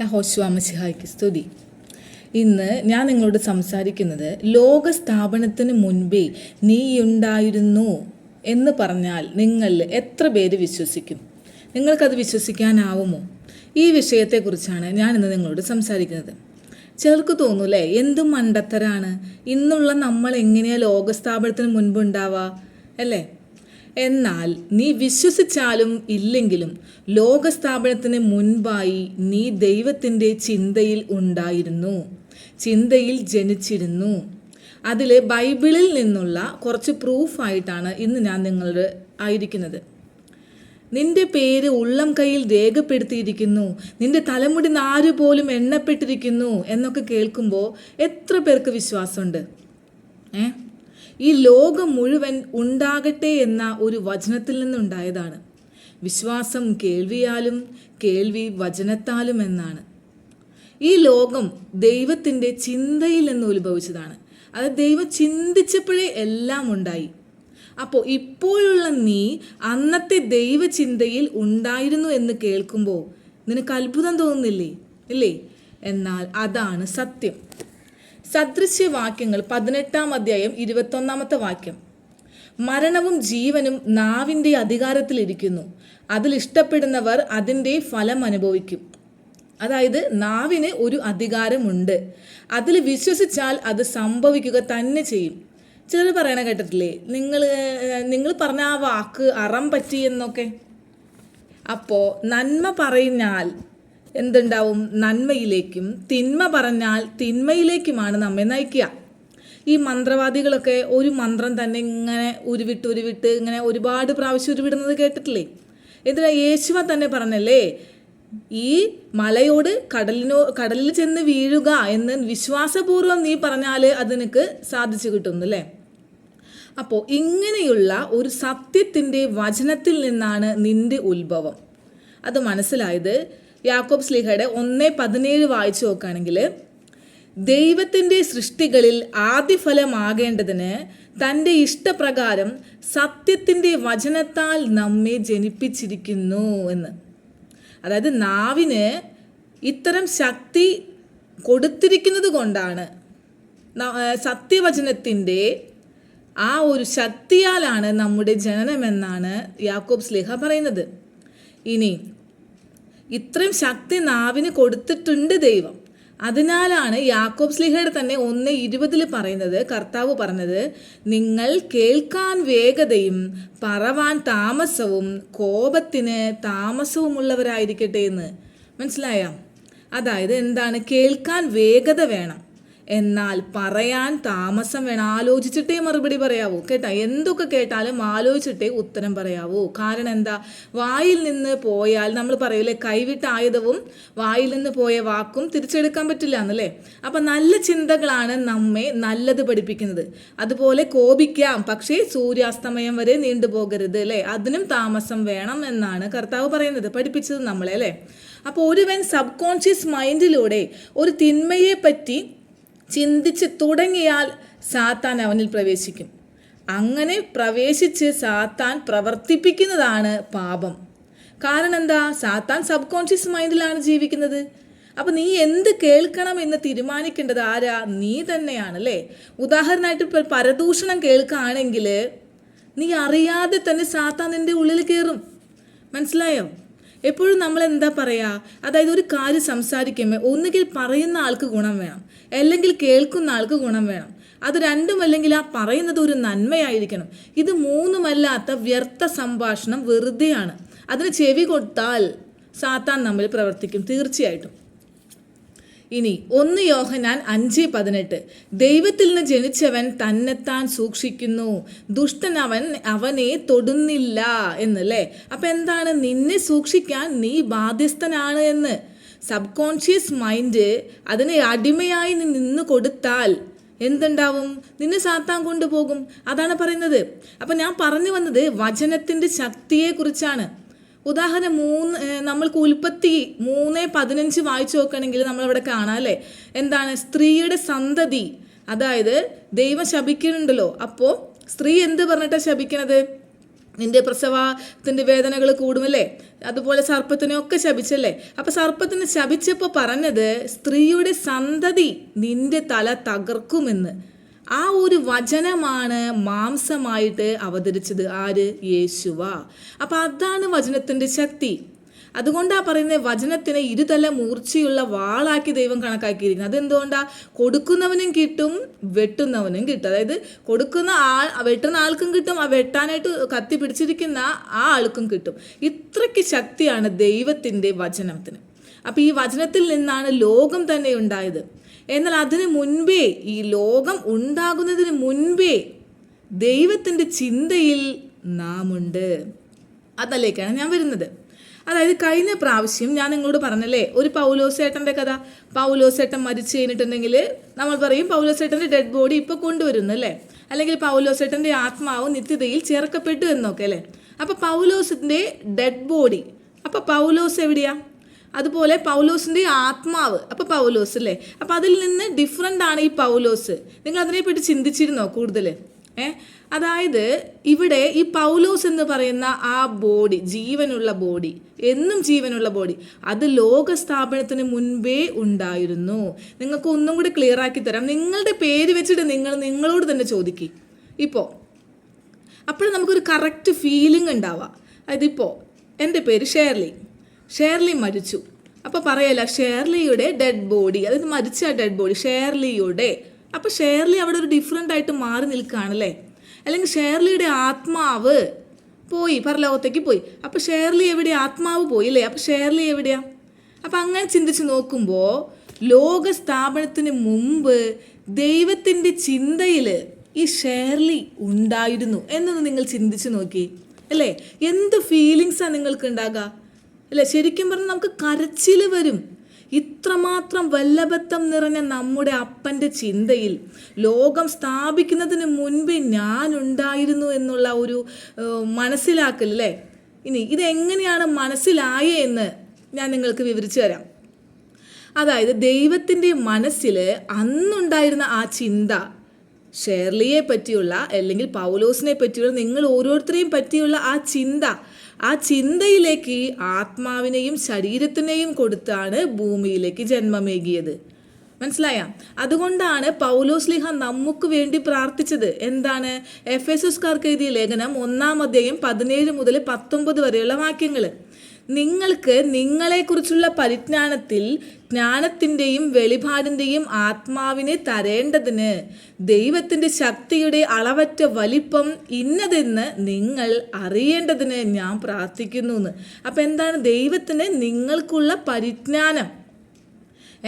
ഹോശ്വാമസിഹായ്ക്ക് സ്തുതി. ഇന്ന് ഞാൻ നിങ്ങളോട് സംസാരിക്കുന്നത് ലോക സ്ഥാപനത്തിന് മുൻപേ നീയുണ്ടായിരുന്നു എന്ന് പറഞ്ഞാൽ നിങ്ങൾ എത്ര പേര് വിശ്വസിക്കും? നിങ്ങൾക്കത് വിശ്വസിക്കാനാവുമോ? ഈ വിഷയത്തെക്കുറിച്ചാണ് ഞാൻ ഇന്ന് നിങ്ങളോട് സംസാരിക്കുന്നത്. ചിലർക്ക് തോന്നൂലേ എന്ത് മണ്ടത്തരാണ്? ഇന്നുള്ള നമ്മൾ എങ്ങനെയാണ് ലോകസ്ഥാപനത്തിന് മുൻപ് ഉണ്ടാവുക? അല്ലേ? എന്നാൽ നീ വിശ്വസിച്ചാലും ഇല്ലെങ്കിലും ലോകസ്ഥാപനത്തിന് മുൻപായി നീ ദൈവത്തിന്റെ ചിന്തയിൽ ഉണ്ടായിരുന്നു ചിന്തയിൽ ജനിച്ചിരുന്നു. അതിൽ ബൈബിളിൽ നിന്നുള്ള കുറച്ച് പ്രൂഫായിട്ടാണ് ഇന്ന് ഞാൻ നിങ്ങളുടെ ആയിരിക്കുന്നത്. നിന്റെ പേര് ഉള്ളം കയ്യിൽ രേഖപ്പെടുത്തിയിരിക്കുന്നു നിന്റെ തലമുടി നാര് പോലും എണ്ണപ്പെട്ടിരിക്കുന്നു എന്നൊക്കെ കേൾക്കുമ്പോൾ എത്ര പേർക്ക് വിശ്വാസമുണ്ട്? ഏ? ഈ ലോകം മുഴുവൻ ഉണ്ടാകട്ടെ എന്ന ഒരു വചനത്തിൽ നിന്നുണ്ടായതാണ്. വിശ്വാസം കേൾവിയാലും കേൾവി വചനത്താലും എന്നാണ്. ഈ ലോകം ദൈവത്തിന്റെ ചിന്തയിൽ നിന്ന് ഉത്ഭവിച്ചതാണ്. അത് ദൈവം ചിന്തിച്ചപ്പോഴേ എല്ലാം ഉണ്ടായി. അപ്പോൾ ഇപ്പോഴുള്ള നീ അന്നത്തെ ദൈവചിന്തയിൽ ഉണ്ടായിരുന്നു എന്ന് കേൾക്കുമ്പോൾ നിനക്ക് അത്ഭുതം തോന്നുന്നില്ലേ? ഇല്ലേ? എന്നാൽ അതാണ് സത്യം. സദൃശ്യവാക്യങ്ങൾ പതിനെട്ടാം അധ്യായം ഇരുപത്തൊന്നാമത്തെ വാക്യം. മരണവും ജീവനും നാവിന്റെ അധികാരത്തിലിരിക്കുന്നു അതിൽ ഇഷ്ടപ്പെടുന്നവർ അതിന്റെ ഫലം അനുഭവിക്കും. അതായത് നാവിന് ഒരു അധികാരമുണ്ട്. അതിൽ വിശ്വസിച്ചാൽ അത് സംഭവിക്കുക തന്നെ ചെയ്യും. ചിലർ പറയണ കേട്ടിട്ടില്ലേ? നിങ്ങൾ നിങ്ങൾ പറഞ്ഞ ആ വാക്ക് അറം പറ്റി എന്നൊക്കെ? അപ്പോൾ നന്മ പറഞ്ഞാൽ എന്തുണ്ടാവും? നന്മയിലേക്കും തിന്മ പറഞ്ഞാൽ തിന്മയിലേക്കുമാണ് നമ്മെ നയിക്കുക. ഈ മന്ത്രവാദികളൊക്കെ ഒരു മന്ത്രം തന്നെ ഇങ്ങനെ ഉരുവിട്ട് ഉരുവിട്ട് ഇങ്ങനെ ഒരുപാട് പ്രാവശ്യം ഉരുവിടുന്നത് കേട്ടിട്ടില്ലേ? എന്തിനാ യേശുവ തന്നെ പറഞ്ഞല്ലേ? ഈ മലയോട് കടലിനോ കടലിൽ ചെന്ന് വീഴുക എന്ന് വിശ്വാസപൂർവം നീ പറഞ്ഞാൽ അതിനക്ക് സാധിച്ചു കിട്ടുന്നു അല്ലേ? അപ്പോൾ ഇങ്ങനെയുള്ള ഒരു സത്യത്തിന്റെ വചനത്തിൽ നിന്നാണ് നിന്റെ ഉത്ഭവം. അത് മനസ്സിലായത് യാക്കോബ് സ്ലിഹയുടെ ഒന്ന് പതിനേഴ് വായിച്ചു നോക്കുകയാണെങ്കിൽ ദൈവത്തിന്റെ സൃഷ്ടികളിൽ ആദ്യഫലമാകേണ്ടതിന് തന്റെ ഇഷ്ടപ്രകാരം സത്യത്തിന്റെ വചനത്താൽ നമ്മെ ജനിപ്പിച്ചിരിക്കുന്നു എന്ന്. അതായത് നാവിന് ഇത്തരം ശക്തി കൊടുത്തിരിക്കുന്നത് കൊണ്ടാണ് സത്യവചനത്തിന്റെ ആ ഒരു ശക്തിയാലാണ് നമ്മുടെ ജനനമെന്നാണ് യാക്കോബ് സ്ലിഹ പറയുന്നത്. ഇനി ഇത്രയും ശക്തി നാവിന് കൊടുത്തിട്ടുണ്ട് ദൈവം. അതിനാലാണ് യാക്കോബ് സ്ലിഹയുടെ തന്നെ ഒന്ന് ഇരുപതിൽ പറയുന്നത് കർത്താവ് പറഞ്ഞത് നിങ്ങൾ കേൾക്കാൻ വേഗതയും പറവാൻ താമസവും കോപത്തിന് താമസവുമുള്ളവരായിരിക്കട്ടെ എന്ന്. മനസ്സിലായോ? അതായത് എന്താണ്? കേൾക്കാൻ വേഗത വേണം. എന്നാൽ പറയാൻ താമസം വേണം. ആലോചിച്ചിട്ടേ മറുപടി പറയാവൂ. കേട്ടാ? എന്തൊക്കെ കേട്ടാലും ആലോചിച്ചിട്ടേ ഉത്തരം പറയാവൂ. കാരണം എന്താ? വായിൽ നിന്ന് പോയാൽ നമ്മൾ പറയൂലേ കൈവിട്ട ആയുധവും വായിൽ നിന്ന് പോയ വാക്കും തിരിച്ചെടുക്കാൻ പറ്റില്ല എന്നല്ലേ? അപ്പൊ നല്ല ചിന്തകളാണ് നമ്മെ നല്ലത് പഠിപ്പിക്കുന്നത്. അതുപോലെ കോപിക്കാം പക്ഷേ സൂര്യാസ്തമയം വരെ നീണ്ടുപോകരുത് അല്ലേ? അതിനും താമസം വേണം എന്നാണ് കർത്താവ് പറയുന്നത്. പഠിപ്പിച്ചത് നമ്മളെ അല്ലേ? അപ്പോൾ ഒരുവൻ സബ് കോൺഷ്യസ് മൈൻഡിലൂടെ ഒരു തിന്മയെ പറ്റി ചിന്തിച്ച് തുടങ്ങിയാൽ സാത്താൻ അവനിൽ പ്രവേശിക്കും. അങ്ങനെ പ്രവേശിച്ച് സാത്താൻ പ്രവർത്തിപ്പിക്കുന്നതാണ് പാപം. കാരണം എന്താ സാത്താൻ സബ് കോൺഷ്യസ് മൈൻഡിലാണ് ജീവിക്കുന്നത്. അപ്പം നീ എന്ത് കേൾക്കണം എന്ന് തീരുമാനിക്കേണ്ടത് ആരാ? നീ തന്നെയാണ് അല്ലേ ഉദാഹരണമായിട്ട് ഇപ്പോൾ പരദൂഷണം കേൾക്കുകയാണെങ്കിൽ നീ അറിയാതെ തന്നെ സാത്താൻ നിന്റെ ഉള്ളിൽ കയറും. മനസ്സിലായോ? എപ്പോഴും നമ്മൾ എന്താ പറയുക അതായത് ഒരു കാര്യം സംസാരിക്കുമ്പോൾ ഒന്നുകിൽ പറയുന്ന ആൾക്ക് ഗുണം വേണം അല്ലെങ്കിൽ കേൾക്കുന്ന ആൾക്ക് ഗുണം വേണം. അത് രണ്ടും അല്ലെങ്കിൽ ആ പറയുന്നത് ഒരു നന്മയായിരിക്കണം. ഇത് മൂന്നുമല്ലാത്ത വ്യർത്ഥ സംഭാഷണം വെറുതെയാണ്. അതിന് ചെവി കൊടുത്താൽ സാത്താൻ നമ്മൾ പ്രവർത്തിക്കും തീർച്ചയായിട്ടും. ഇനി ഒന്ന് യോഹനാൻ അഞ്ച് പതിനെട്ട്. ദൈവത്തിൽ നിന്ന് ജനിച്ചവൻ തന്നെത്താൻ സൂക്ഷിക്കുന്നു. ദുഷ്ടൻ അവൻ അവനെ തൊടുന്നില്ല എന്നല്ലേ? അപ്പം എന്താണ്? നിന്നെ സൂക്ഷിക്കാൻ നീ ബാധ്യസ്ഥനാണ് എന്ന്. സബ് കോൺഷ്യസ് മൈൻഡ് അതിനെ അടിമയായി നിന്ന് കൊടുത്താൽ എന്തുണ്ടാവും? നിന്നെ സാത്താൻ കൊണ്ടുപോകും. അതാണ് പറയുന്നത്. അപ്പം ഞാൻ പറഞ്ഞു വന്നത് വചനത്തിന്റെ ശക്തിയെക്കുറിച്ചാണ്. ഉദാഹരണം മൂന്ന് നമ്മൾക്ക് ഉൽപ്പത്തി മൂന്ന് പതിനഞ്ച് വായിച്ചു നോക്കുകയാണെങ്കിൽ നമ്മളവിടെ കാണാം അല്ലേ? എന്താണ്? സ്ത്രീയുടെ സന്തതി. അതായത് ദൈവം ശപിക്കുന്നുണ്ടല്ലോ. അപ്പോൾ സ്ത്രീ എന്ത് പറഞ്ഞിട്ടാണ് ശപിക്കണത്? നിന്റെ പ്രസവത്തിന്റെ വേദനകൾ കൂടുമല്ലേ അതുപോലെ സർപ്പത്തിനെ ഒക്കെ ശപിച്ചല്ലേ? അപ്പൊ സർപ്പത്തിന് ശപിച്ചപ്പോൾ പറഞ്ഞത് സ്ത്രീയുടെ സന്തതി നിന്റെ തല തകർക്കുമെന്ന്. ആ ഒരു വചനമാണ് മാംസമായിട്ട് അവതരിച്ചത്. ആര്? യേശുവ. അപ്പൊ അതാണ് വചനത്തിന്റെ ശക്തി. അതുകൊണ്ടാ പറയുന്നത് വചനത്തിന് ഇരുതല മൂർച്ചയുള്ള വാളാക്കി ദൈവം കണക്കാക്കിയിരിക്കുന്നത്. അതെന്തുകൊണ്ടാ? കൊടുക്കുന്നവനും കിട്ടും വെട്ടുന്നവനും കിട്ടും. അതായത് കൊടുക്കുന്ന ആൾ വെട്ടുന്ന ആൾക്കും കിട്ടും ആ വെട്ടാനായിട്ട് കത്തി പിടിച്ചിരിക്കുന്ന ആ ആൾക്കും കിട്ടും. ഇത്രയ്ക്ക് ശക്തിയാണ് ദൈവത്തിന്റെ വചനത്തിന്. അപ്പോൾ ഈ വചനത്തിൽ നിന്നാണ് ലോകം തന്നെ ഉണ്ടായത്. എന്നാൽ അതിനു മുൻപേ ഈ ലോകം ഉണ്ടാകുന്നതിന് മുൻപേ ദൈവത്തിന്റെ ചിന്തയിൽ നാം ഉണ്ട് അതിലേക്കാണ് ഞാൻ വരുന്നത്. അതായത് കഴിഞ്ഞ പ്രാവശ്യം ഞാൻ നിങ്ങളോട് പറഞ്ഞല്ലേ ഒരു പൗലോസേട്ടന്റെ കഥ. പൗലോസേട്ടൻ മരിച്ചു കഴിഞ്ഞിട്ടുണ്ടെങ്കിൽ നമ്മൾ പറയും പൗലോസേട്ടന്റെ ഡെഡ് ബോഡി ഇപ്പോൾ കൊണ്ടുവരുന്നു അല്ലേ? അല്ലെങ്കിൽ പൗലോസേട്ടന്റെ ആത്മാവ് നിത്യതയിൽ ചേർക്കപ്പെട്ടു എന്നൊക്കെ അല്ലേ? അപ്പോൾ പൗലോസിന്റെ ഡെഡ് ബോഡി അപ്പോൾ പൗലോസ് എവിടെയാ? അതുപോലെ പൗലോസിന്റെ ആത്മാവ്. അപ്പോൾ പൗലോസ് അല്ലേ അപ്പോൾ അതിൽ നിന്ന് ഡിഫറെന്റ് ആണ് ഈ പൗലോസ്. നിങ്ങൾ അതിനെപ്പറ്റി ചിന്തിച്ചിരുന്നോ കൂടുതൽ? ഏ? അതായത് ഇവിടെ ഈ പൗലോസ് എന്ന് പറയുന്ന ആ ബോഡി ജീവനുള്ള ബോഡി എന്നും ജീവനുള്ള ബോഡി അത് ലോക സ്ഥാപനത്തിന് മുൻപേ ഉണ്ടായിരുന്നു. നിങ്ങൾക്ക് ഒന്നും കൂടി ക്ലിയർ ആക്കി തരാം. നിങ്ങളുടെ പേര് വെച്ചിട്ട് നിങ്ങൾ നിങ്ങളോട് തന്നെ ചോദിക്കി. ഇപ്പോൾ അപ്പോഴും നമുക്കൊരു കറക്റ്റ് ഫീലിംഗ് ഉണ്ടാവുക അതിപ്പോൾ എന്റെ പേര് ഷേർലി ഷേർലി മരിച്ചു. അപ്പോൾ പറയല്ല ഷേർലിയുടെ ഡെഡ് ബോഡി അതായത് മരിച്ച ഡെഡ് ബോഡി ഷേർലിയുടെ. അപ്പോൾ ഷേർലി അവിടെ ഒരു ഡിഫറെന്റ് ആയിട്ട് മാറി നിൽക്കുകയാണല്ലേ? അല്ലെങ്കിൽ ഷേർലിയുടെ ആത്മാവ് പോയി പരലോകത്തേക്ക് പോയി. അപ്പോൾ ഷേർലി എവിടെ ആത്മാവ് പോയി അല്ലേ അപ്പോൾ ഷേർലി എവിടെയാ? അപ്പം അങ്ങനെ ചിന്തിച്ച് നോക്കുമ്പോൾ ലോക സ്ഥാപനത്തിന് മുമ്പ് ദൈവത്തിന്റെ ചിന്തയിൽ ഈ ഷേർലി ഉണ്ടായിരുന്നു. എന്നൊന്ന് നിങ്ങൾ ചിന്തിച്ചു നോക്കി. അല്ലേ? എന്ത് ഫീലിങ്സാണ് നിങ്ങൾക്ക് ഉണ്ടാകുക അല്ലേ? ശരിക്കും പറഞ്ഞാൽ നമുക്ക് കരച്ചിൽ വരും. ഇത്രമാത്രം വല്ലഭത്വം നിറഞ്ഞ നമ്മുടെ അപ്പന്റെ ചിന്തയിൽ ലോകം സ്ഥാപിക്കുന്നതിന് മുൻപേ ഞാനുണ്ടായിരുന്നു എന്നുള്ള ഒരു മനസ്സിലാക്കൽ അല്ലേ? ഇനി ഇതെങ്ങനെയാണ് മനസ്സിലായേ എന്ന് ഞാൻ നിങ്ങൾക്ക് വിവരിച്ചു തരാം. അതായത് ദൈവത്തിന്റെ മനസ്സിൽ അന്നുണ്ടായിരുന്ന ആ ചിന്ത ഷേർലിയെ പറ്റിയുള്ള അല്ലെങ്കിൽ പൗലോസിനെ പറ്റിയുള്ള നിങ്ങൾ ഓരോരുത്തരെയും പറ്റിയുള്ള ആ ചിന്ത ആ ചിന്തയിലേക്ക് ആത്മാവിനെയും ശരീരത്തിനെയും കൊടുത്താണ് ഭൂമിയിലേക്ക് ജന്മമേകിയത്. മനസ്സിലായ? അതുകൊണ്ടാണ് പൗലോസ്ലിഹ നമുക്ക് വേണ്ടി പ്രാർത്ഥിച്ചത്. എന്താണ്? എഫ് എസ് എസ്കാർക്ക് എഴുതിയ ലേഖനം ഒന്നാം അധ്യായം പതിനേഴ് മുതൽ പത്തൊമ്പത് വരെയുള്ള വാക്യങ്ങൾ നിങ്ങൾക്ക് നിങ്ങളെക്കുറിച്ചുള്ള പരിജ്ഞാനത്തിൽ ജ്ഞാനത്തിന്റെയും വെളിപാടിന്റെയും ആത്മാവിനെ തരേണ്ടതിന് ദൈവത്തിന്റെ ശക്തിയുടെ അളവറ്റ വലിപ്പം ഇന്നതെന്ന് നിങ്ങൾ അറിയേണ്ടതിന് ഞാൻ പ്രാർത്ഥിക്കുന്നു എന്ന്. അപ്പം എന്താണ് ദൈവത്തിന് നിങ്ങൾക്കുള്ള പരിജ്ഞാനം?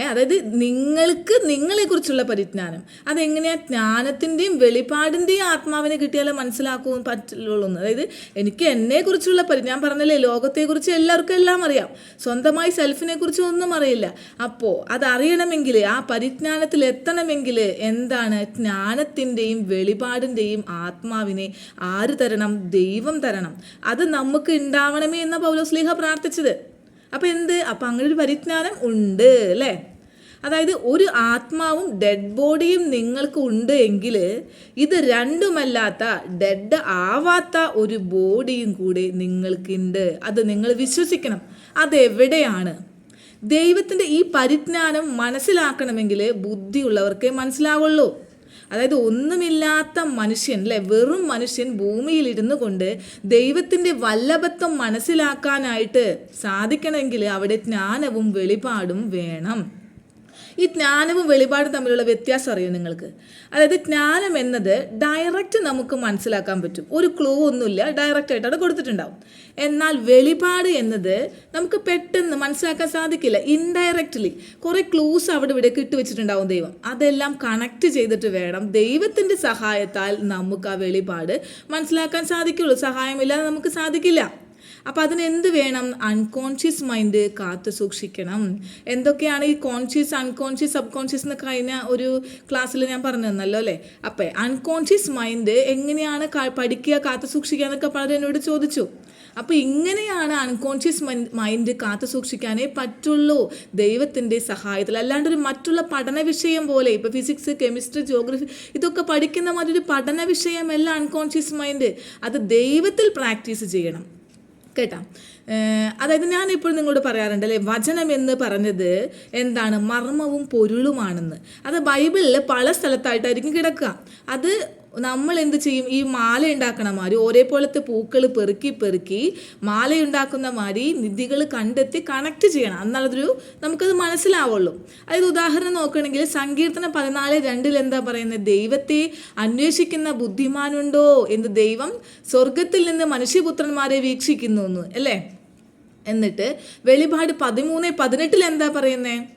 അതായത് നിങ്ങൾക്ക് നിങ്ങളെക്കുറിച്ചുള്ള പരിജ്ഞാനം. അതെങ്ങനെയാ ജ്ഞാനത്തിന്റെയും വെളിപാടിന്റെയും ആത്മാവിനെ കിട്ടിയാലേ മനസ്സിലാക്കുവാൻ പറ്റുള്ളൂ അതായത് എനിക്ക് എന്നെക്കുറിച്ചുള്ള പരി ഞാൻ പറഞ്ഞല്ലേ ലോകത്തെക്കുറിച്ച് എല്ലാവർക്കും എല്ലാം അറിയാം. സ്വന്തമായി സെൽഫിനെ കുറിച്ച് ഒന്നും അറിയില്ല. അപ്പോൾ അതറിയണമെങ്കിൽ ആ പരിജ്ഞാനത്തിൽ എത്തണമെങ്കിൽ എന്താണ് ജ്ഞാനത്തിന്റെയും വെളിപാടിന്റെയും ആത്മാവിനെ ആര് തരണം? ദൈവം തരണം. അത് നമുക്ക് ഉണ്ടാവണമേ എന്ന പൗലോസ്ലീഹ പ്രാർത്ഥിച്ചത്. അപ്പം എന്ത്? അപ്പം അങ്ങനെ ഒരു പരിജ്ഞാനം ഉണ്ട് അല്ലേ? അതായത് ഒരു ആത്മാവും ഡെഡ് ബോഡിയും നിങ്ങൾക്ക് ഉണ്ട് എങ്കിൽ ഇത് രണ്ടുമല്ലാത്ത ഡെഡ് ആവാത്ത ഒരു ബോഡിയും കൂടി നിങ്ങൾക്കുണ്ട്. അത് നിങ്ങൾ വിശ്വസിക്കണം. അതെവിടെയാണ്? ദൈവത്തിന്റെ ഈ പരിജ്ഞാനം മനസ്സിലാക്കണമെങ്കിൽ ബുദ്ധിയുള്ളവർക്കേ മനസ്സിലാവുള്ളൂ. അതായത് ഒന്നുമില്ലാത്ത മനുഷ്യൻ അല്ലെ? വെറും മനുഷ്യൻ ഭൂമിയിൽ ഇരുന്നു കൊണ്ട് ദൈവത്തിന്റെ വല്ലഭത്വം മനസ്സിലാക്കാനായിട്ട് സാധിക്കണമെങ്കിൽ അവിടെ ജ്ഞാനവും വെളിപാടും വേണം. ഈ ജ്ഞാനവും വെളിപാടും തമ്മിലുള്ള വ്യത്യാസം അറിയും നിങ്ങൾക്ക്? അതായത് ജ്ഞാനം എന്നത് ഡയറക്റ്റ് നമുക്ക് മനസ്സിലാക്കാൻ പറ്റും. ഒരു ക്ലൂ ഒന്നുമില്ല ഡയറക്റ്റ് അവിടെ കൊടുത്തിട്ടുണ്ടാവും. എന്നാൽ വെളിപാട് എന്നത് നമുക്ക് പെട്ടെന്ന് മനസ്സിലാക്കാൻ സാധിക്കില്ല. ഇൻഡയറക്റ്റ്ലി കുറേ ക്ലൂസ് അവിടെ ഇവിടെ ഇട്ടുവെച്ചിട്ടുണ്ടാവും ദൈവം. അതെല്ലാം കണക്ട് ചെയ്തിട്ട് വേണം ദൈവത്തിന്റെ സഹായത്താൽ നമുക്ക് ആ വെളിപാട് മനസ്സിലാക്കാൻ സാധിക്കുള്ളൂ. സഹായമില്ലാതെ നമുക്ക് സാധിക്കില്ല. അപ്പം അതിന് എന്ത് വേണം? അൺകോൺഷ്യസ് മൈൻഡ് കാത്തു സൂക്ഷിക്കണം. എന്തൊക്കെയാണ് ഈ കോൺഷ്യസ് അൺകോൺഷ്യസ് സബ് കോൺഷ്യസ് എന്ന് കഴിഞ്ഞ ഒരു ക്ലാസ്സിൽ ഞാൻ പറഞ്ഞു തന്നല്ലോ അല്ലേ? അപ്പം അൺകോൺഷ്യസ് മൈൻഡ് എങ്ങനെയാണ് പഠിക്കുക കാത്തു സൂക്ഷിക്കുക എന്നൊക്കെ പലരും എന്നോട് ചോദിച്ചു. അപ്പോൾ ഇങ്ങനെയാണ് അൺകോൺഷ്യസ് മൈൻഡ് കാത്തു സൂക്ഷിക്കാനേ പറ്റുള്ളൂ. ദൈവത്തിന്റെ സഹായത്തിൽ. അല്ലാണ്ട് ഒരു മറ്റുള്ള പഠന വിഷയം പോലെ ഇപ്പോൾ ഫിസിക്സ് കെമിസ്ട്രി ജോഗ്രഫി ഇതൊക്കെ പഠിക്കുന്ന ഒരു പഠന വിഷയമല്ല അൺകോൺഷ്യസ് മൈൻഡ് അത് ദൈവത്തിൽ പ്രാക്ടീസ് ചെയ്യണം. കേട്ടാ. അതായത് ഞാൻ ഇപ്പോൾ നിങ്ങളോട് പറയാറുണ്ട് അല്ലേ? വചനം എന്ന് പറഞ്ഞത് എന്താണ്? മർമ്മവും പൊരുളുമാണെന്ന്. അത് ബൈബിളിൽ പല സ്ഥലത്തായിട്ടായിരിക്കും കിടക്കുക. അത് നമ്മൾ എന്ത് ചെയ്യും? ഈ മാല ഉണ്ടാക്കണ മാതിരി ഒരേപോലത്തെ പൂക്കൾ പെറുക്കി പെറുക്കി മാല ഉണ്ടാക്കുന്ന മാതിരി നിധികൾ കണ്ടെത്തി കണക്ട് ചെയ്യണം. എന്നാലതൊരു നമുക്കത് മനസ്സിലാവുള്ളൂ. അതായത് ഉദാഹരണം നോക്കുകയാണെങ്കിൽ സങ്കീർത്തനം പതിനാല് രണ്ടിൽ എന്താ പറയുന്നത്? ദൈവത്തെ അന്വേഷിക്കുന്ന ബുദ്ധിമാനുണ്ടോ എന്ന് ദൈവം സ്വർഗത്തിൽ നിന്ന് മനുഷ്യപുത്രന്മാരെ വീക്ഷിക്കുന്നു എന്ന് അല്ലേ? എന്നിട്ട് വെളിപാട് പതിമൂന്ന് പതിനെട്ടിൽ എന്താ പറയുന്നേ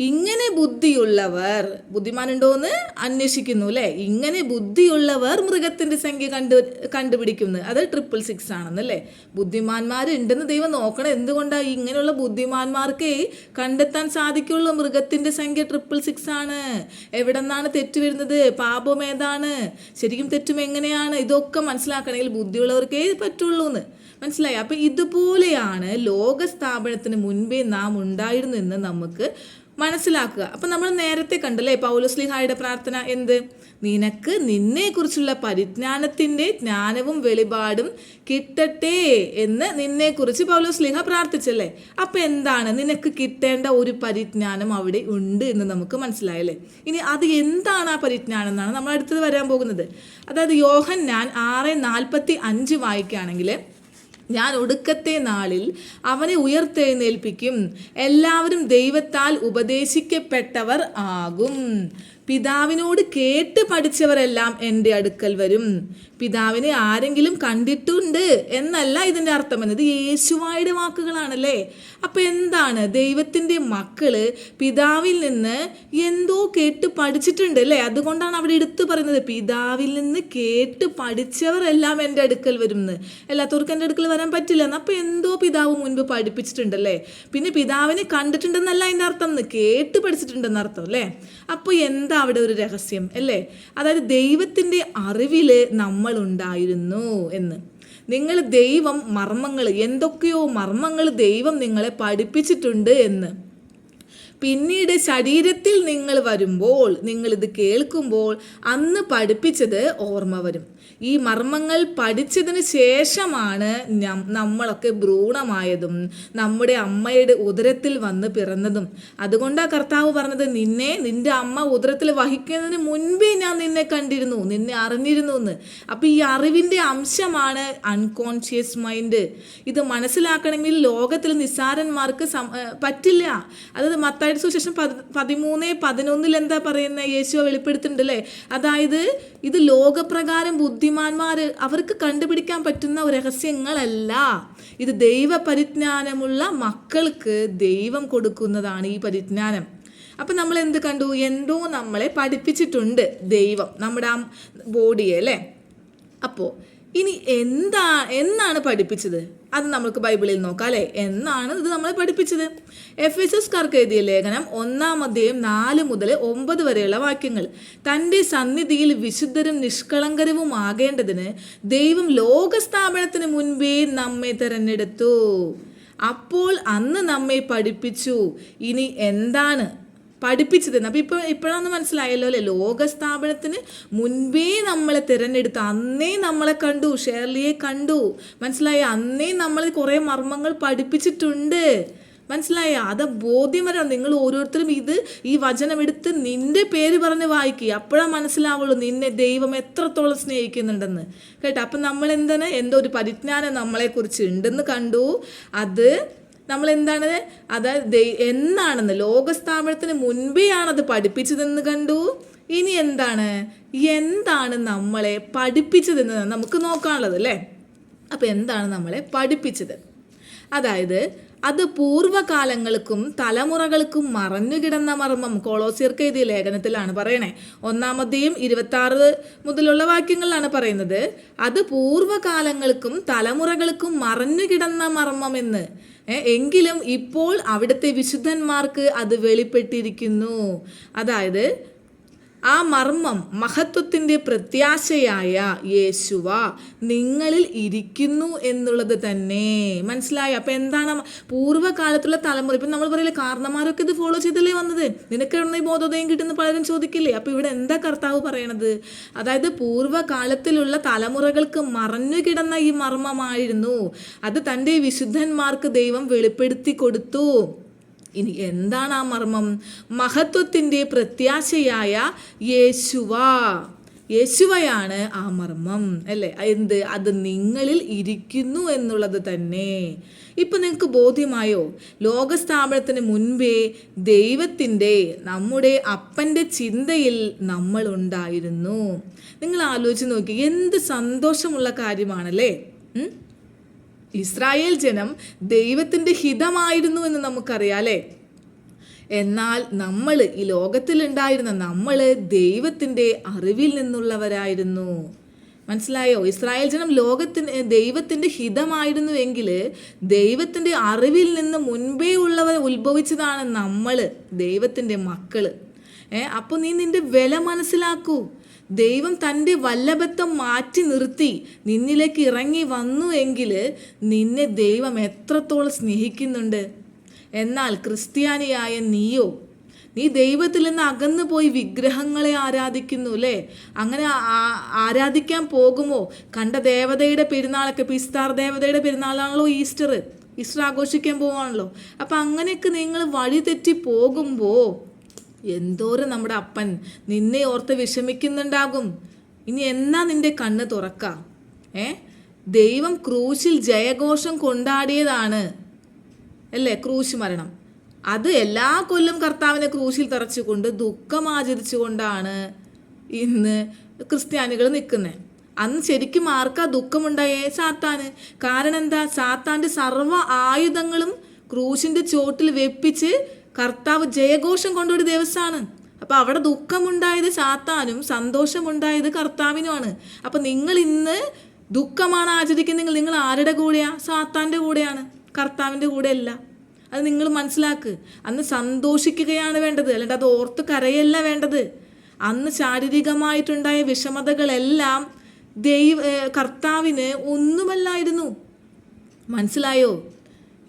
ഇങ്ങനെ ബുദ്ധിയുള്ളവർ ബുദ്ധിമാനുണ്ടോ എന്ന് അന്വേഷിക്കുന്നു അല്ലേ ഇങ്ങനെ ബുദ്ധിയുള്ളവർ മൃഗത്തിന്റെ സംഖ്യ കണ്ടു കണ്ടുപിടിക്കുന്നു. അത് ട്രിപ്പിൾ സിക്സ് ആണെന്ന് ആണെന്നല്ലേ ബുദ്ധിമാന്മാരുണ്ടെന്ന് ദൈവം നോക്കണം. എന്തുകൊണ്ടാണ് ഇങ്ങനെയുള്ള ബുദ്ധിമാന്മാർക്ക് കണ്ടെത്താൻ സാധിക്കുള്ളൂ? മൃഗത്തിന്റെ സംഖ്യ ട്രിപ്പിൾ സിക്സ് ആണ്. എവിടെ നിന്നാണ് തെറ്റ് വരുന്നത്? പാപം ഏതാണ്? ശരിക്കും തെറ്റും എങ്ങനെയാണ്? ഇതൊക്കെ മനസ്സിലാക്കണമെങ്കിൽ ബുദ്ധിയുള്ളവർക്കേ പറ്റുള്ളൂ എന്ന് മനസ്സിലായി? അപ്പൊ ഇതുപോലെയാണ് ലോക സ്ഥാപനത്തിന് മുൻപേ നാം ഉണ്ടായിരുന്നു എന്ന് നമുക്ക് മനസ്സിലാക്കുക. അപ്പൊ നമ്മൾ നേരത്തെ കണ്ടല്ലേ പൗലസ്ലിഹായുടെ പ്രാർത്ഥന എന്ത്? നിനക്ക് നിന്നെക്കുറിച്ചുള്ള പരിജ്ഞാനത്തിന്റെ ജ്ഞാനവും വെളിപാടും കിട്ടട്ടെ എന്ന് നിന്നെക്കുറിച്ച് പൗലോസ്ലിഹ പ്രാർത്ഥിച്ചല്ലേ? അപ്പൊ എന്താണ്? നിനക്ക് കിട്ടേണ്ട ഒരു പരിജ്ഞാനം അവിടെ ഉണ്ട് എന്ന് നമുക്ക് മനസ്സിലായല്ലേ? ഇനി അത് എന്താണ് ആ പരിജ്ഞാനം എന്നാണ് നമ്മൾ അടുത്തത് വരാൻ പോകുന്നത്. അതായത് യോഹൻ ഞാൻ ആറ് നാൽപ്പത്തി അഞ്ച് വായിക്കുകയാണെങ്കിൽ ഞാൻ ഒടുക്കത്തെ നാളിൽ അവനെ ഉയർത്തെഴുന്നേൽപ്പിക്കും. എല്ലാവരും ദൈവത്താൽ ഉപദേശിക്കപ്പെട്ടവർ ആകും. പിതാവിനോട് കേട്ട് പഠിച്ചവരെല്ലാം എന്റെ അടുക്കൽ വരും. പിതാവിനെ ആരെങ്കിലും കണ്ടിട്ടുണ്ട് എന്നല്ല ഇതിന്റെ അർത്ഥം എന്നത്. യേശുവായുടെ വാക്കുകളാണല്ലേ? അപ്പം എന്താണ്? ദൈവത്തിന്റെ മക്കൾ പിതാവിൽ നിന്ന് എന്തോ കേട്ട് പഠിച്ചിട്ടുണ്ട് അല്ലേ? അതുകൊണ്ടാണ് അവിടെ എടുത്തു പറയുന്നത്. പിതാവിൽ നിന്ന് കേട്ട് പഠിച്ചവരെല്ലാം എന്റെ അടുക്കൽ വരുന്നു എല്ലാത്തവർക്കും എന്റെ അടുക്കൽ വരാൻ പറ്റില്ല എന്ന്. അപ്പം എന്തോ പിതാവ് മുൻപ് പഠിപ്പിച്ചിട്ടുണ്ടല്ലേ പിന്നെ പിതാവിനെ കണ്ടിട്ടുണ്ടെന്നല്ല അതിന്റെ അർത്ഥം എന്ന്. കേട്ട് പഠിച്ചിട്ടുണ്ടെന്ന് അർത്ഥം അല്ലേ? അപ്പോൾ എന്താ അവിടെ ഒരു രഹസ്യം അല്ലേ? അതായത് ദൈവത്തിന്റെ അറിവിൽ നമ്മൾ ഉണ്ടായിരുന്നു എന്ന്. നിങ്ങൾ ദൈവം മർമ്മങ്ങൾ എന്തൊക്കെയോ മർമ്മങ്ങൾ ദൈവം നിങ്ങളെ പഠിപ്പിച്ചിട്ടുണ്ട് എന്ന്. പിന്നീട് ശരീരത്തിൽ നിങ്ങൾ വരുമ്പോൾ നിങ്ങൾ ഇത് കേൾക്കുമ്പോൾ അന്ന് പഠിപ്പിച്ചത് ഓർമ്മ വരും. ഈ മർമ്മങ്ങൾ പഠിച്ചതിന് ശേഷമാണ് നമ്മളൊക്കെ ഭ്രൂണമായതും നമ്മുടെ അമ്മയുടെ ഉദരത്തിൽ വന്ന് പിറന്നതും. അതുകൊണ്ടാണ് കർത്താവ് പറഞ്ഞത് നിന്നെ നിന്റെ അമ്മ ഉദരത്തിൽ വഹിക്കുന്നതിന് മുൻപേ ഞാൻ നിന്നെ കണ്ടിരുന്നു നിന്നെ അറിഞ്ഞിരുന്നു എന്ന് അപ്പം ഈ അറിവിന്റെ അംശമാണ് അൺകോൺഷ്യസ് മൈൻഡ് ഇത് മനസ്സിലാക്കണമെങ്കിൽ ലോകത്തിൽ നിസ്സാരന്മാർക്ക് പറ്റില്ല. അതായത് മത്തായുടെ സുശേഷം പതി പതിമൂന്ന് പതിനൊന്നിൽ എന്താ പറയുന്ന? യേശു വെളിപ്പെടുത്തുന്നുണ്ട് അല്ലേ? അതായത് ഇത് ലോകപ്രകാരം ബുദ്ധിമാന്മാർ അവർക്ക് കണ്ടുപിടിക്കാൻ പറ്റുന്ന രഹസ്യങ്ങളല്ല. ഇത് ദൈവ പരിജ്ഞാനമുള്ള മക്കൾക്ക് ദൈവം കൊടുക്കുന്നതാണ് ഈ പരിജ്ഞാനം. അപ്പം നമ്മൾ എന്ത് കണ്ടു? എന്തോ നമ്മളെ പഠിപ്പിച്ചിട്ടുണ്ട് ദൈവം നമ്മുടെ ആ ബോഡിയെ അല്ലേ? അപ്പോൾ ഇനി എന്താ എന്നാണ് പഠിപ്പിച്ചത്? അത് നമുക്ക് ബൈബിളിൽ നോക്കാം അല്ലേ? എന്നാണ് ഇത് നമ്മളെ പഠിപ്പിച്ചത്? എഫ് എസ് എസ്കാർക്ക് എഴുതിയ ലേഖനം ഒന്നാം അധ്യായം നാല് മുതൽ ഒമ്പത് വരെയുള്ള വാക്യങ്ങൾ. തന്റെ സന്നിധിയിൽ വിശുദ്ധരും നിഷ്കളങ്കരവും ആകേണ്ടതിന് ദൈവം ലോകസ്ഥാപനത്തിന് മുൻപേ നമ്മെ തിരഞ്ഞെടുത്തു. അപ്പോൾ അന്ന് നമ്മെ പഠിപ്പിച്ചു. ഇനി എന്താണ്? പഠിപ്പിച്ചത് അപ്പം ഇപ്പോൾ ഇപ്പോഴാണ് മനസ്സിലായല്ലോ അല്ലേ ലോകസ്ഥാപനത്തിന് മുൻപേ നമ്മളെ തിരഞ്ഞെടുത്ത് അന്നേ നമ്മളെ കണ്ടു ഷേർലിയെ കണ്ടു. മനസ്സിലായി? അന്നേ നമ്മൾ കുറേ മർമ്മങ്ങൾ പഠിപ്പിച്ചിട്ടുണ്ട്. മനസ്സിലായ? അത് ബോധ്യം വരാം നിങ്ങൾ ഓരോരുത്തരും ഇത് ഈ വചനം എടുത്ത് നിന്റെ പേര് പറഞ്ഞ് വായിക്കുക. അപ്പോഴാണ് മനസ്സിലാവുള്ളൂ നിന്നെ ദൈവം എത്രത്തോളം സ്നേഹിക്കുന്നുണ്ടെന്ന്. കേട്ടോ? അപ്പം നമ്മൾ എന്താണ് എന്തോ ഒരു പരിജ്ഞാനം നമ്മളെക്കുറിച്ച് ഉണ്ടെന്ന് കണ്ടു. അത് നമ്മൾ എന്താണ് ദൈ- എന്നാണെന്ന്. ലോകസ്ഥാപനത്തിന് മുൻപേ ആണത് പഠിപ്പിച്ചതെന്ന് കണ്ടു. ഇനി എന്താണ്? എന്താണ് നമ്മളെ പഠിപ്പിച്ചതെന്ന് നമുക്ക് നോക്കാനുള്ളത് അല്ലേ? അപ്പം എന്താണ് നമ്മളെ പഠിപ്പിച്ചത്? അതായത് അത് പൂർവകാലങ്ങൾക്കും തലമുറകൾക്കും മറഞ്ഞുകിടന്ന മർമ്മം കൊളോസിയർക്ക് എഴുതിയ ലേഖനത്തിലാണ് പറയണേ. ഒന്നാമത്തെയും ഇരുപത്തി മുതലുള്ള വാക്യങ്ങളിലാണ് പറയുന്നത്. അത് പൂർവകാലങ്ങൾക്കും തലമുറകൾക്കും മറഞ്ഞുകിടന്ന മർമ്മം എന്ന്. എങ്കിലും ഇപ്പോൾ അവിടുത്തെ വിശുദ്ധന്മാർക്ക് അത് വെളിപ്പെട്ടിരിക്കുന്നു. അതായത് ആ മർമ്മം മഹത്വത്തിന്റെ പ്രത്യാശയായ യേശുവ നിങ്ങളിൽ ഇരിക്കുന്നു എന്നുള്ളത് തന്നെ. മനസ്സിലായി? അപ്പം എന്താണ് പൂർവകാലത്തുള്ള തലമുറ? ഇപ്പം നമ്മൾ പറയില്ലേ കാരണന്മാരൊക്കെ ഇത് ഫോളോ ചെയ്തല്ലേ വന്നത്? നിനക്ക് എവിടെ ബോധോദയം കിട്ടുന്ന പലരും ചോദിക്കില്ലേ? അപ്പം ഇവിടെ എന്താ കർത്താവ് പറയണത്? അതായത് പൂർവകാലത്തിലുള്ള തലമുറകൾക്ക് മറഞ്ഞു കിടന്ന ഈ മർമ്മമായിരുന്നു. അത് തന്റെ വിശുദ്ധന്മാർക്ക് ദൈവം വെളിപ്പെടുത്തി കൊടുത്തു. ഇനി എന്താണ് ആ മർമ്മം? മഹത്വത്തിന്റെ പ്രത്യാശയായ യേശുവ. യേശുവയാണ് ആ മർമ്മം അല്ലേ? എന്ത്? അത് നിങ്ങളിൽ ഇരിക്കുന്നു എന്നുള്ളത് തന്നെ. ഇപ്പം നിങ്ങൾക്ക് ബോധ്യമായോ? ലോകസ്ഥാപനത്തിന് മുൻപേ ദൈവത്തിന്റെ നമ്മുടെ അപ്പന്റെ ചിന്തയിൽ നമ്മൾ ഉണ്ടായിരുന്നു. നിങ്ങൾ ആലോചിച്ച് നോക്കി എന്ത് സന്തോഷമുള്ള കാര്യമാണല്ലേ? ഇസ്രായേൽ ജനം ദൈവത്തിന്റെ ഹിതമായിരുന്നു എന്ന് നമുക്കറിയാം അല്ലേ? എന്നാൽ നമ്മൾ ഈ ലോകത്തിലുണ്ടായിരുന്ന നമ്മൾ ദൈവത്തിന്റെ അറിവിൽ നിന്നുള്ളവരായിരുന്നു. മനസ്സിലായോ? ഇസ്രായേൽ ജനം ലോകത്തിന് ദൈവത്തിന്റെ ഹിതമായിരുന്നു എങ്കിൽ ദൈവത്തിന്റെ അറിവിൽ നിന്ന് മുൻപേ ഉള്ളവർ ഉത്ഭവിച്ചതാണ് നമ്മൾ ദൈവത്തിന്റെ മക്കൾ. ഏ അപ്പോൾ നീ നിന്റെ വില മനസ്സിലാക്കൂ. ദൈവം തന്റെ വല്ലഭത്വം മാറ്റി നിർത്തി നിന്നിലേക്ക് ഇറങ്ങി വന്നു എങ്കിൽ നിന്നെ ദൈവം എത്രത്തോളം സ്നേഹിക്കുന്നുണ്ട്. എന്നാൽ ക്രിസ്ത്യാനിയായ നീയോ നീ ദൈവത്തിൽ നിന്ന് അകന്നു പോയി വിഗ്രഹങ്ങളെ ആരാധിക്കുന്നു അല്ലേ? അങ്ങനെ ആരാധിക്കാൻ പോകുമോ? കണ്ട ദേവതയുടെ പെരുന്നാളൊക്കെ പിസ്താർ ദേവതയുടെ പെരുന്നാളാണല്ലോ ഈസ്റ്റർ ഈസ്റ്റർ ആഘോഷിക്കാൻ പോവാണല്ലോ. അപ്പം അങ്ങനെയൊക്കെ നിങ്ങൾ വഴി തെറ്റി പോകുമ്പോൾ എന്തോരം നമ്മുടെ അപ്പൻ നിന്നെ ഓർത്ത് വിഷമിക്കുന്നുണ്ടാകും. ഇനി എന്നാ നിന്റെ കണ്ണ് തുറക്ക? ഏ? ദൈവം ക്രൂശിൽ ജയഘോഷം കൊണ്ടാടിയതാണ്. അല്ലേ? ക്രൂശ് മരണം. അത് എല്ലാ കൊല്ലം കർത്താവിനെ ക്രൂശിൽ തറച്ചുകൊണ്ട് ദുഃഖം ആചരിച്ചുകൊണ്ടാണ് ഇന്ന് ക്രിസ്ത്യാനികൾ നിൽക്കുന്നത് അന്ന് ശരിക്കും ആർക്കാ ദുഃഖമുണ്ടായേ? സാത്താന്. കാരണം എന്താ? സാത്താന്റെ സർവ ആയുധങ്ങളും ക്രൂശിന്റെ ചോട്ടിൽ വെപ്പിച്ച് കർത്താവ് ജയഘോഷം കൊണ്ടൊരു ദിവസമാണ് അപ്പൊ അവിടെ ദുഃഖമുണ്ടായത് സാത്താനും സന്തോഷമുണ്ടായത് കർത്താവിനുമാണ്. അപ്പൊ നിങ്ങൾ ഇന്ന് ദുഃഖമാണ് ആചരിക്കുന്നെങ്കിൽ നിങ്ങൾ ആരുടെ കൂടെയാ? സാത്താന്റെ കൂടെയാണ്. കർത്താവിന്റെ കൂടെയല്ല. അത് നിങ്ങൾ മനസ്സിലാക്ക്. അന്ന് സന്തോഷിക്കുകയാണ് വേണ്ടത്. അല്ലാണ്ട് അത് ഓർത്ത് കരയല്ല വേണ്ടത്. അന്ന് ശാരീരികമായിട്ടുണ്ടായ വിഷമതകളെല്ലാം ദൈവ കർത്താവിന് ഒന്നുമല്ലായിരുന്നു. മനസ്സിലായോ?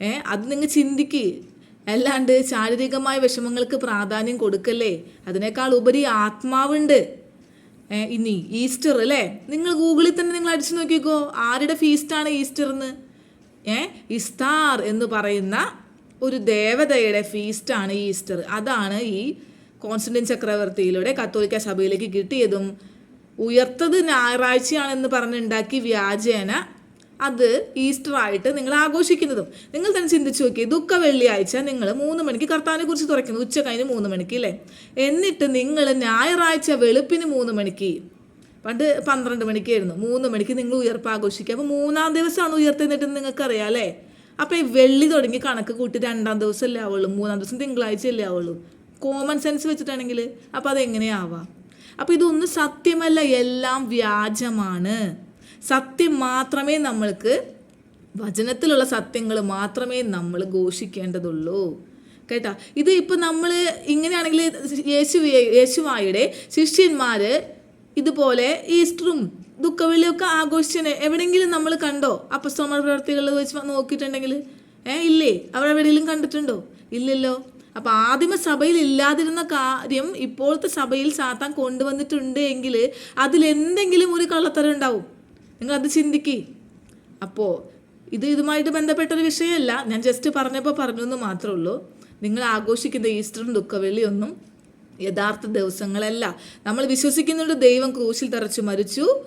ഏ അത് നിങ്ങൾ ചിന്തിക്ക്. അല്ലാണ്ട് ശാരീരികമായ വിഷമങ്ങൾക്ക് പ്രാധാന്യം കൊടുക്കല്ലേ? അതിനേക്കാൾ ഉപരി ആത്മാവുണ്ട്. ഇനി ഈസ്റ്റർ അല്ലേ? നിങ്ങൾ ഗൂഗിളിൽ തന്നെ നിങ്ങൾ അടിച്ചു നോക്കിക്കോ. ആരുടെ ഫീസ്റ്റാണ് ഈസ്റ്റർ എന്ന് ഏ ഇസ്താർ എന്ന് പറയുന്ന ഒരു ദേവതയുടെ ഫീസ്റ്റാണ് ഈസ്റ്റർ. അതാണ് ഈ കോൺസ്റ്റന്റൈൻ ചക്രവർത്തിയിലൂടെ കത്തോലിക്ക സഭയിലേക്ക് കിട്ടിയതും ഉയർത്തത് ഞായറാഴ്ചയാണെന്ന് പറഞ്ഞുണ്ടാക്കി വ്യാജേന അത് ഈസ്റ്റർ ആയിട്ട് നിങ്ങൾ ആഘോഷിക്കുന്നതും. നിങ്ങൾ തന്നെ ചിന്തിച്ചു നോക്കി ദുഃഖ വെള്ളിയാഴ്ച നിങ്ങൾ മൂന്ന് മണിക്ക് കർത്താവിനെ കുറിച്ച് തുറക്കുന്നു. ഉച്ച കഴിഞ്ഞ് മൂന്ന് മണിക്ക് അല്ലേ എന്നിട്ട് നിങ്ങൾ ഞായറാഴ്ച വെളുപ്പിന് മൂന്ന് മണിക്ക് പണ്ട് പന്ത്രണ്ട് മണിക്കായിരുന്നു. മൂന്ന് മണിക്ക് നിങ്ങൾ ഉയർപ്പ് ആഘോഷിക്കുക അപ്പോൾ മൂന്നാം ദിവസമാണ് ഉയർത്തെന്നിട്ട് നിങ്ങൾക്കറിയാം അല്ലേ? അപ്പോൾ ഈ വെള്ളി തുടങ്ങി കണക്ക് കൂട്ടി രണ്ടാം ദിവസം അല്ലേ ആവുള്ളൂ മൂന്നാം ദിവസം തിങ്കളാഴ്ച അല്ലേ ആവുള്ളൂ. കോമൺ സെൻസ് വെച്ചിട്ടാണെങ്കിൽ അപ്പോൾ അതെങ്ങനെയാവാം? അപ്പോൾ ഇതൊന്നും സത്യമല്ല എല്ലാം വ്യാജമാണ്. സത്യം മാത്രമേ നമ്മൾക്ക് വചനത്തിലുള്ള സത്യങ്ങൾ മാത്രമേ നമ്മൾ ഘോഷിക്കേണ്ടതുള്ളൂ. കേട്ടോ? ഇത് ഇപ്പം നമ്മൾ ഇങ്ങനെയാണെങ്കിൽ യേശു യേശുവായുടെ ശിഷ്യന്മാർ ഇതുപോലെ ഈസ്റ്ററും ദുഃഖവെള്ളിയൊക്കെ ആഘോഷിച്ചതിനെ എവിടെയെങ്കിലും നമ്മൾ കണ്ടോ? അപ്പസ്തോമ പ്രവർത്തികളിൽ വെച്ച് നോക്കിയിട്ടുണ്ടെങ്കിൽ. ഏ ഇല്ലേ? അവരെവിടെയെങ്കിലും കണ്ടിട്ടുണ്ടോ? ഇല്ലല്ലോ. അപ്പം ആദിമ സഭയിൽ ഇല്ലാതിരുന്ന കാര്യം ഇപ്പോഴത്തെ സഭയിൽ സാത്താൻ കൊണ്ടുവന്നിട്ടുണ്ട് എങ്കിൽ അതിലെന്തെങ്കിലും ഒരു കള്ളത്തരം ഉണ്ടാവും. നിങ്ങൾ അത് ചിന്തിക്കി. അപ്പോൾ ഇത് ഇതുമായിട്ട് ബന്ധപ്പെട്ടൊരു വിഷയമല്ല. ഞാൻ ജസ്റ്റ് പറഞ്ഞപ്പോൾ പറഞ്ഞു എന്ന് മാത്രമേ ഉള്ളൂ. നിങ്ങൾ ആഘോഷിക്കുന്ന ഈസ്റ്ററും ദുഃഖവെള്ളിയൊന്നും യഥാർത്ഥ ദിവസങ്ങളല്ല. നമ്മൾ വിശ്വസിക്കുന്നുണ്ട് ദൈവം ക്രൂശിൽ തറച്ചു മരിച്ചു.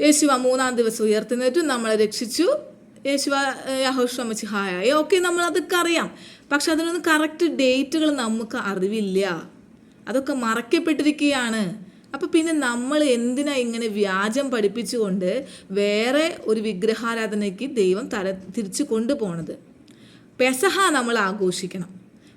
യേശുവ മൂന്നാം ദിവസം ഉയർത്തുന്നേറ്റു നമ്മളെ രക്ഷിച്ചു. യേശുവ യഹോഷമച്ച് ഹായായി ഓക്കെ നമ്മൾ അതൊക്കെ അറിയാം. പക്ഷെ അതിനൊന്നും കറക്റ്റ് ഡേറ്റുകൾ നമുക്ക് അറിവില്ല. അതൊക്കെ മറക്കപ്പെട്ടിരിക്കുകയാണ്. അപ്പോൾ പിന്നെ നമ്മൾ എന്തിനാ ഇങ്ങനെ വ്യാജം പഠിപ്പിച്ചുകൊണ്ട് വേറെ ഒരു വിഗ്രഹാരാധനയ്ക്ക് ദൈവം തര തിരിച്ചു കൊണ്ടുപോണത്? പെസഹ നമ്മൾ ആഘോഷിക്കണം.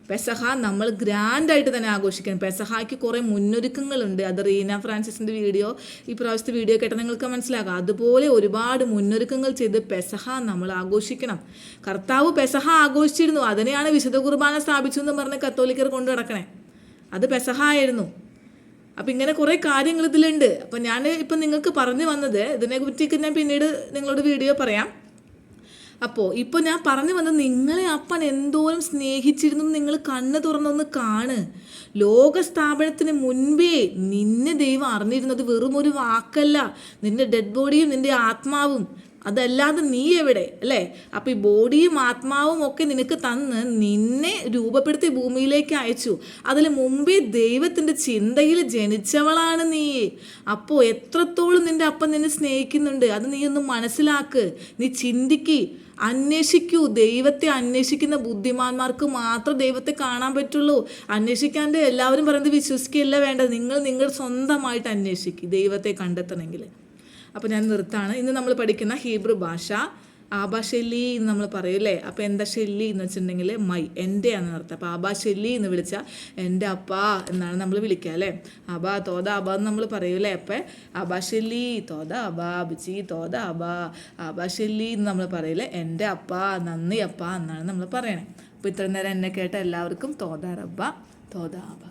പെസഹ നമ്മൾ ഗ്രാൻഡായിട്ട് തന്നെ ആഘോഷിക്കണം. പെസഹയ്ക്ക് കുറേ മുന്നൊരുക്കങ്ങളുണ്ട്. അത് റീന ഫ്രാൻസിസിന്റെ വീഡിയോ ഈ പ്രാവശ്യത്തെ വീഡിയോ കേട്ടാൽ നിങ്ങൾക്ക് മനസ്സിലാക്കാം അതുപോലെ ഒരുപാട് മുന്നൊരുക്കങ്ങൾ ചെയ്ത് പെസഹ നമ്മൾ ആഘോഷിക്കണം. കർത്താവ് പെസഹ ആഘോഷിച്ചിരുന്നു. അതിനെയാണ് വിശുദ്ധ കുർബാന സ്ഥാപിച്ചു എന്ന് പറഞ്ഞ് കത്തോലിക്കർ കൊണ്ടു നടക്കണേ. അത് പെസഹ ആയിരുന്നു. അപ്പം ഇങ്ങനെ കുറേ കാര്യങ്ങൾ ഇതിലുണ്ട്. അപ്പം ഞാൻ ഇപ്പം നിങ്ങൾക്ക് പറഞ്ഞു വന്നത് ഇതിനെ കുറിച്ചൊക്കെ ഞാൻ പിന്നീട് നിങ്ങളോട് വീഡിയോ പറയാം. അപ്പോൾ ഇപ്പോൾ ഞാൻ പറഞ്ഞു വന്നത് നിങ്ങളെ അപ്പൻ എന്തോരം സ്നേഹിച്ചിരുന്നു നിങ്ങൾ കണ്ണ് തുറന്നൊന്ന് കാണ്. ലോക സ്ഥാപനത്തിന് മുൻപേ നിന്നെ ദൈവം അറിഞ്ഞിരുന്നത് വെറും ഒരു വാക്കല്ല. നിന്റെ ഡെഡ് ബോഡിയും നിന്റെ ആത്മാവും. അതല്ലാതെ നീ എവിടെ അല്ലേ? അപ്പോൾ ഈ ബോഡിയും ആത്മാവും ഒക്കെ നിനക്ക് തന്ന് നിന്നെ രൂപപ്പെടുത്തി ഭൂമിയിലേക്ക് അയച്ചു. അതിൽ മുമ്പേ ദൈവത്തിന്റെ ചിന്തയിൽ ജനിച്ചവളാണ് നീ. അപ്പോൾ എത്രത്തോളം നിന്റെ അപ്പം നിന്നെ സ്നേഹിക്കുന്നുണ്ട് അത് നീ ഒന്ന് മനസ്സിലാക്ക്. നീ ചിന്തിക്ക് അന്വേഷിക്കൂ. ദൈവത്തെ അന്വേഷിക്കുന്ന ബുദ്ധിമാന്മാർക്ക് മാത്രം ദൈവത്തെ കാണാൻ പറ്റുള്ളൂ. അന്വേഷിക്കാണ്ട് എല്ലാവരും പറയുന്നത് വിശ്വസിക്കുകയല്ല വേണ്ടത്. നിങ്ങൾ നിങ്ങൾ സ്വന്തമായിട്ട് അന്വേഷിക്കുക ദൈവത്തെ കണ്ടെത്തണമെങ്കിൽ അപ്പോൾ ഞാൻ നിർത്താണ്. ഇന്ന് നമ്മൾ പഠിക്കുന്ന ഹീബ്രു ഭാഷ ആബാ ഷെല്ലി എന്ന് നമ്മൾ പറയും അല്ലേ? അപ്പോൾ എന്താ ഷെല്ലി എന്ന് വെച്ചിട്ടുണ്ടെങ്കിൽ മൈ എന്റെയാണ് നിർത്തുക അപ്പോൾ ആബാ ഷെല്ലി എന്ന് വിളിച്ചാൽ എന്റെ അപ്പാ എന്നാണ് നമ്മൾ വിളിക്കുക അല്ലേ? അബാ തോത അബ എന്ന് നമ്മൾ പറയും അല്ലേ? അപ്പം ആബാ ഷെല്ലി തോത അബ ബിച്ചി തോത അബ. ആബാ ഷെല്ലി എന്ന് നമ്മൾ പറയില്ലേ എന്റെ അപ്പാ നന്ദി അപ്പാ എന്നാണ് നമ്മൾ പറയണേ. അപ്പോൾ ഇത്ര നേരം എന്നെ കേട്ട എല്ലാവർക്കും തോതാറബ റബ്ബ